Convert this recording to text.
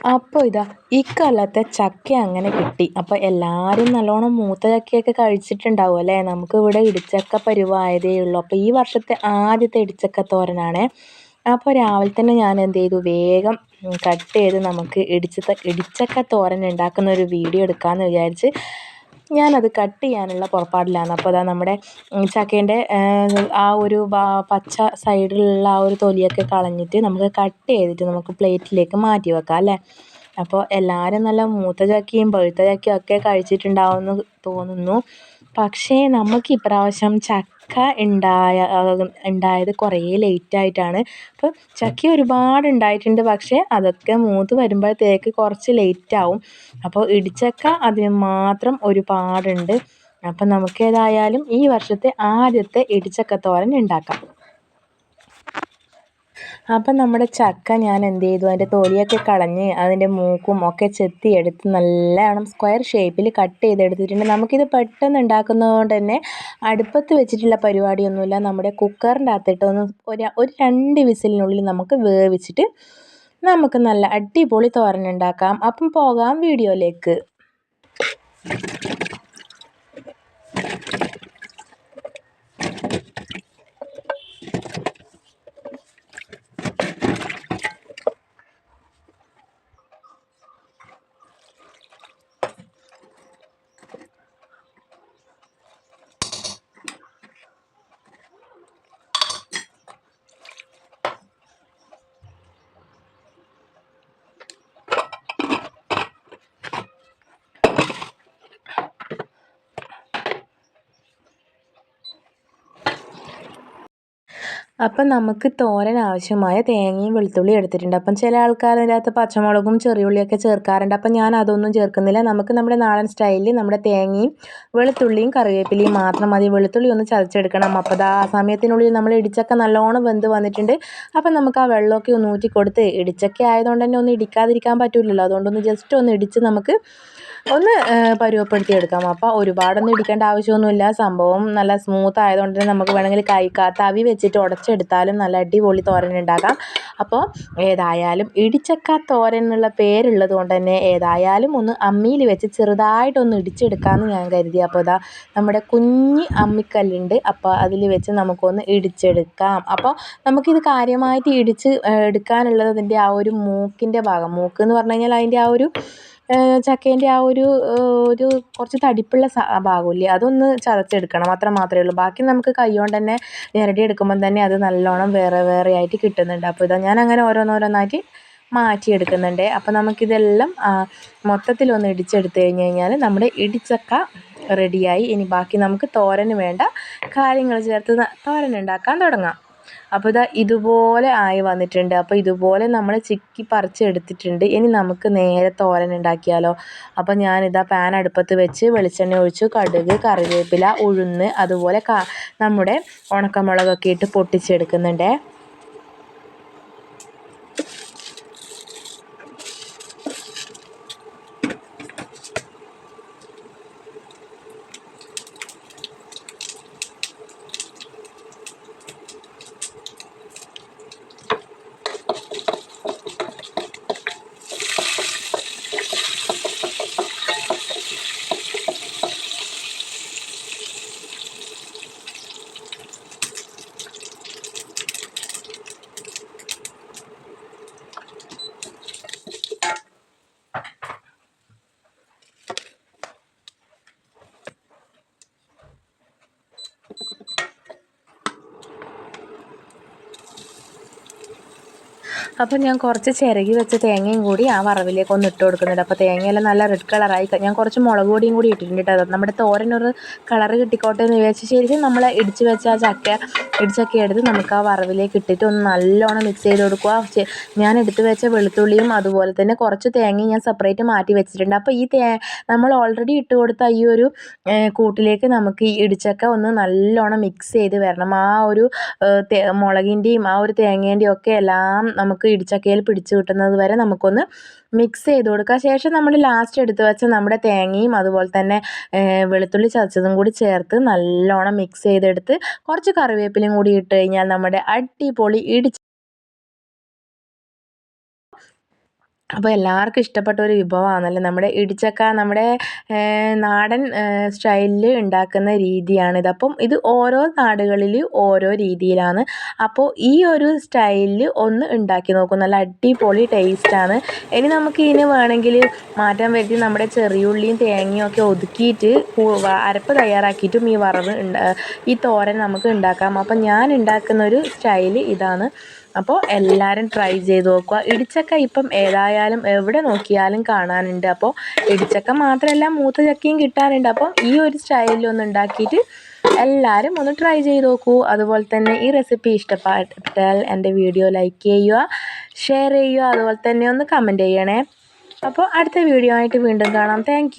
അപ്പോൾ ഇതാ ഇക്കൊല്ലത്തെ ചക്ക അങ്ങനെ കിട്ടി. അപ്പോൾ എല്ലാവരും നല്ലോണം മൂത്ത ചക്കയൊക്കെ കഴിച്ചിട്ടുണ്ടാവും അല്ലേ? നമുക്ക് ഇവിടെ ഇടിച്ചക്ക പരുവായതേ ഉള്ളൂ. അപ്പോൾ ഈ വർഷത്തെ ആദ്യത്തെ ഇടിച്ചക്ക തോരനാണ്. അപ്പോൾ രാവിലെ തന്നെ ഞാൻ എന്ത് ചെയ്തു? വേഗം കട്ട് ചെയ്ത് നമുക്ക് ഇടിച്ച ഇടിച്ചക്ക തോരൻ ഉണ്ടാക്കുന്ന ഒരു വീഡിയോ എടുക്കാമെന്ന് വിചാരിച്ച് ഞാനത് കട്ട് ചെയ്യാനുള്ള പുറപ്പാടിലാണ്. അപ്പോൾ അതാ നമ്മുടെ ചക്കേന്റെ ആ ഒരു പച്ച സൈഡിലുള്ള ആ ഒരു തൊലിയൊക്കെ കളഞ്ഞിട്ട് നമുക്ക് കട്ട് ചെയ്തിട്ട് നമുക്ക് പ്ലേറ്റിലേക്ക് മാറ്റി വെക്കാം അല്ലേ? അപ്പോൾ എല്ലാവരും നല്ല മൂത്ത ചക്കയും പഴുത്ത ചക്കയും ഒക്കെ കഴിച്ചിട്ടുണ്ടാവുമെന്ന് തോന്നുന്നു. പക്ഷേ നമുക്ക് ഇപ്രാവശ്യം ചക്ക ഉണ്ടായ ഉണ്ടായത് കുറേ ലേറ്റായിട്ടാണ് അപ്പോൾ ചക്ക ഒരുപാട് ഉണ്ടായിട്ടുണ്ട്. പക്ഷേ അതൊക്കെ മൂത്ത് വരുമ്പോഴത്തേക്ക് കുറച്ച് ലേറ്റാവും അപ്പോൾ ഇടിച്ചക്ക അതിന് മാത്രം ഒരുപാടുണ്ട്. അപ്പം നമുക്ക് ഏതായാലും ഈ വർഷത്തെ ആദ്യത്തെ ഇടിച്ചക്ക തോരൻ ഉണ്ടാക്കാം. അപ്പം നമ്മുടെ ചക്ക ഞാൻ എന്ത് ചെയ്തു അതിന്റെ തൊലിയൊക്കെ കളഞ്ഞ് അതിന്റെ മൂക്കും ഒക്കെ ചെത്തിയെടുത്ത് നല്ലവണ്ണം സ്ക്വയർ ഷേപ്പിൽ കട്ട് ചെയ്തെടുത്തിട്ടുണ്ട്. നമുക്കിത് പെട്ടെന്ന് ഉണ്ടാക്കുന്നതുകൊണ്ട് തന്നെ അടുപ്പത്ത് വെച്ചിട്ടുള്ള പരിപാടിയൊന്നുമില്ല. നമ്മുടെ കുക്കറിന്റെ അകത്തിട്ടൊന്ന് ഒരു ഒരു രണ്ട് വിസിലിനുള്ളിൽ നമുക്ക് വേവിച്ചിട്ട് നമുക്ക് നല്ല അടിപൊളി തോരനുണ്ടാക്കാം. അപ്പം പോകാം വീഡിയോയിലേക്ക്. അപ്പം നമുക്ക് തോരൻ ആവശ്യമായ തേങ്ങയും വെളുത്തുള്ളിയും എടുത്തിട്ടുണ്ട്. അപ്പം ചില ആൾക്കാർ അതിനകത്ത് പച്ചമുളകും ചെറിയുള്ളിയൊക്കെ ചേർക്കാറുണ്ട്. അപ്പം ഞാൻ അതൊന്നും ചേർക്കുന്നില്ല. നമുക്ക് നമ്മുടെ നാടൻ സ്റ്റൈലിൽ നമ്മുടെ തേങ്ങയും വെളുത്തുള്ളിയും കറിവേപ്പിലയും മാത്രം മതി. വെളുത്തുള്ളി ഒന്ന് ചതച്ചെടുക്കണം. അപ്പോൾ ആ സമയത്തിനുള്ളിൽ നമ്മൾ ഇടിച്ചക്ക നല്ലോണം വെന്ത് വന്നിട്ടുണ്ട്. അപ്പം നമുക്ക് ആ വെള്ളമൊക്കെ ഒന്ന് ഊറ്റി കൊടുത്ത് ഇടിച്ചക്ക ആയതുകൊണ്ട് തന്നെ ഒന്ന് ഇടിക്കാതിരിക്കാൻ പറ്റില്ലല്ലോ അതുകൊണ്ടൊന്ന് ജസ്റ്റ് ഒന്ന് ഇടിച്ച് നമുക്ക് ഒന്ന് പരുവപ്പെടുത്തി എടുക്കാം. അപ്പോൾ ഒരുപാടൊന്നും ഇടിക്കേണ്ട ആവശ്യമൊന്നുമില്ല. സംഭവം നല്ല സ്മൂത്ത് ആയതുകൊണ്ട് തന്നെ നമുക്ക് വേണമെങ്കിൽ കൈ തവി വെച്ചിട്ട് ഉടച്ചെടുത്താലും നല്ല അടിപൊളി തോരൻ ഉണ്ടാക്കാം അപ്പോൾ ഏതായാലും ഇടിച്ചക്ക തോരൻ എന്നുള്ള പേരുള്ളത് കൊണ്ട് തന്നെ ഏതായാലും ഒന്ന് അമ്മിയിൽ വെച്ച് ചെറുതായിട്ടൊന്ന് ഇടിച്ചെടുക്കാമെന്ന് ഞാൻ കരുതി. അപ്പോൾ ഇതാ നമ്മുടെ കുഞ്ഞ് അമ്മിക്കല്ലുണ്ട്. അപ്പോൾ അതിൽ വെച്ച് നമുക്കൊന്ന് ഇടിച്ചെടുക്കാം. അപ്പോൾ നമുക്കിത് കാര്യമായിട്ട് ഇടിച്ച് എടുക്കാനുള്ളത് അതിന്റെ ആ ഒരു മൂക്കിന്റെ ഭാഗം. മൂക്ക് എന്ന് പറഞ്ഞു കഴിഞ്ഞാൽ അതിന്റെ ആ ഒരു ചക്കേന്റെ ആ ഒരു ഒരു കുറച്ച് തടിപ്പുള്ള ഭാഗമില്ലേ അതൊന്ന് ചതച്ചെടുക്കണം അത്ര മാത്രമേ ഉള്ളൂ. ബാക്കി നമുക്ക് കൈ കൊണ്ട് തന്നെ ഞെരടി എടുക്കുമ്പം തന്നെ അത് നല്ലോണം വേറെ വേറെ ആയിട്ട് കിട്ടുന്നുണ്ട്. അപ്പോൾ ഇതാ ഞാൻ അങ്ങനെ ഓരോന്നോരോന്നാക്കി മാറ്റിയെടുക്കുന്നുണ്ട്. അപ്പോൾ നമുക്കിതെല്ലാം മൊത്തത്തിലൊന്ന് ഇടിച്ചെടുത്ത് കഴിഞ്ഞ് കഴിഞ്ഞാൽ നമ്മുടെ ഇടിച്ചക്ക റെഡിയായി. ഇനി ബാക്കി നമുക്ക് തോരന് വേണ്ട കാര്യങ്ങൾ ചേർത്ത് തോരൻ ഉണ്ടാക്കാൻ തുടങ്ങാം. അപ്പോൾ ഇതാ ഇതുപോലെ ആയി വന്നിട്ടുണ്ട്. അപ്പോൾ ഇതുപോലെ നമ്മൾ ചിക്കി പറിച്ചെടുത്തിട്ടുണ്ട്. ഇനി നമുക്ക് നേരെ തോരൻ ഉണ്ടാക്കിയാലോ? അപ്പോൾ ഞാനിതാ പാൻ അടുപ്പത്ത് വെച്ച് വെളിച്ചെണ്ണ ഒഴിച്ചു കടുക് കറിവേപ്പില ഉഴുന്ന് അതുപോലെ നമ്മുടെ ഉണക്കമുളകൊക്കെ ഇട്ട് പൊട്ടിച്ചെടുക്കുന്നുണ്ട്. അപ്പോൾ ഞാൻ കുറച്ച് ചിരകി വെച്ച തേങ്ങയും കൂടി ആ വറവിലേക്ക് ഒന്ന് ഇട്ട് കൊടുക്കുന്നുണ്ട്. അപ്പോൾ തേങ്ങയെല്ലാം നല്ല റെഡ് കളറായി ഞാൻ കുറച്ച് മുളക് പൊടിയും കൂടി ഇട്ടിട്ടുണ്ട് കേട്ടോ. നമ്മുടെ തോരനൊരു കളർ കിട്ടിക്കോട്ടെ എന്ന് വിചാരിച്ച് ശരിക്കും നമ്മൾ ഇടിച്ച് വെച്ച ആ ചക്ക ഇടിച്ചൊക്കെ എടുത്ത് നമുക്ക് ആ വറവിലേക്ക് ഇട്ടിട്ട് ഒന്ന് നല്ലോണം മിക്സ് ചെയ്ത് കൊടുക്കുക. ഞാൻ എടുത്ത് വെച്ച വെളുത്തുള്ളിയും അതുപോലെ തന്നെ കുറച്ച് തേങ്ങയും ഞാൻ സെപ്പറേറ്റ് മാറ്റി വെച്ചിട്ടുണ്ട്. അപ്പോൾ ഈ തേ നമ്മൾ ഓൾറെഡി ഇട്ട് കൊടുത്ത ഈ ഒരു കൂട്ടിലേക്ക് നമുക്ക് ഈ ഇടിച്ചക്ക ഒന്ന് നല്ലോണം മിക്സ് ചെയ്ത് വരണം. ആ ഒരു മുളകിന്റെയും ആ ഒരു തേങ്ങേന്റെയും ഒക്കെ എല്ലാം നമുക്ക് ഇടിച്ചക്കയിൽ പിടിച്ച് കിട്ടുന്നത് വരെ നമുക്കൊന്ന് മിക്സ് ചെയ്ത് കൊടുക്കുക ശേഷം നമ്മൾ ലാസ്റ്റ് എടുത്ത് വെച്ച നമ്മുടെ തേങ്ങയും അതുപോലെ തന്നെ വെളുത്തുള്ളി ചതച്ചതും കൂടി ചേർത്ത് നല്ലോണം മിക്സ് ചെയ്തെടുത്ത് കുറച്ച് കറിവേപ്പിലയും കൂടി ഇട്ട് കഴിഞ്ഞാൽ നമ്മുടെ അടിപൊളി ഇടിച്ച അപ്പോൾ എല്ലാവർക്കും ഇഷ്ടപ്പെട്ട ഒരു വിഭവമാണല്ലോ നമ്മുടെ ഇടിച്ചക്ക നമ്മുടെ നാടൻ സ്റ്റൈലിൽ ഉണ്ടാക്കുന്ന രീതിയാണിത്. അപ്പം ഇത് ഓരോ നാടുകളിൽ ഓരോ രീതിയിലാണ്. അപ്പോൾ ഈ ഒരു സ്റ്റൈലിൽ ഒന്ന് ഉണ്ടാക്കി നോക്കും. നല്ല അടിപൊളി ടേസ്റ്റാണ് ഇനി നമുക്ക് ഇതിന് വേണമെങ്കിൽ മാറ്റം വരുത്തി നമ്മുടെ ചെറിയുള്ളിയും തേങ്ങയും ഒക്കെ ഒതുക്കിയിട്ട് അരപ്പ് തയ്യാറാക്കിയിട്ടും ഈ വറവ് ഈ തോരൻ നമുക്ക് ഉണ്ടാക്കാം. അപ്പം ഞാൻ ഉണ്ടാക്കുന്ന ഒരു സ്റ്റൈൽ ഇതാണ്. അപ്പോൾ എല്ലാവരും ട്രൈ ചെയ്ത് നോക്കുക. ഇടിച്ചക്ക ഇപ്പം ഏതായാലും എവിടെ നോക്കിയാലും കാണാനുണ്ട്. അപ്പോൾ ഇടിച്ചക്ക മാത്രമല്ല മൂത്ത ചക്കയും കിട്ടാനുണ്ട്. അപ്പം ഈ ഒരു സ്റ്റൈലിൽ ഒന്ന് ഉണ്ടാക്കിയിട്ട് എല്ലാവരും ഒന്ന് ട്രൈ ചെയ്ത് നോക്കൂ. അതുപോലെ തന്നെ ഈ റെസിപ്പി ഇഷ്ടപ്പെട്ടാൽ എന്റെ വീഡിയോ ലൈക്ക് ചെയ്യുക ഷെയർ ചെയ്യുക. അതുപോലെ തന്നെ ഒന്ന് കമന്റ് ചെയ്യണേ. അപ്പോൾ അടുത്ത വീഡിയോ ആയിട്ട് വീണ്ടും കാണാം. താങ്ക്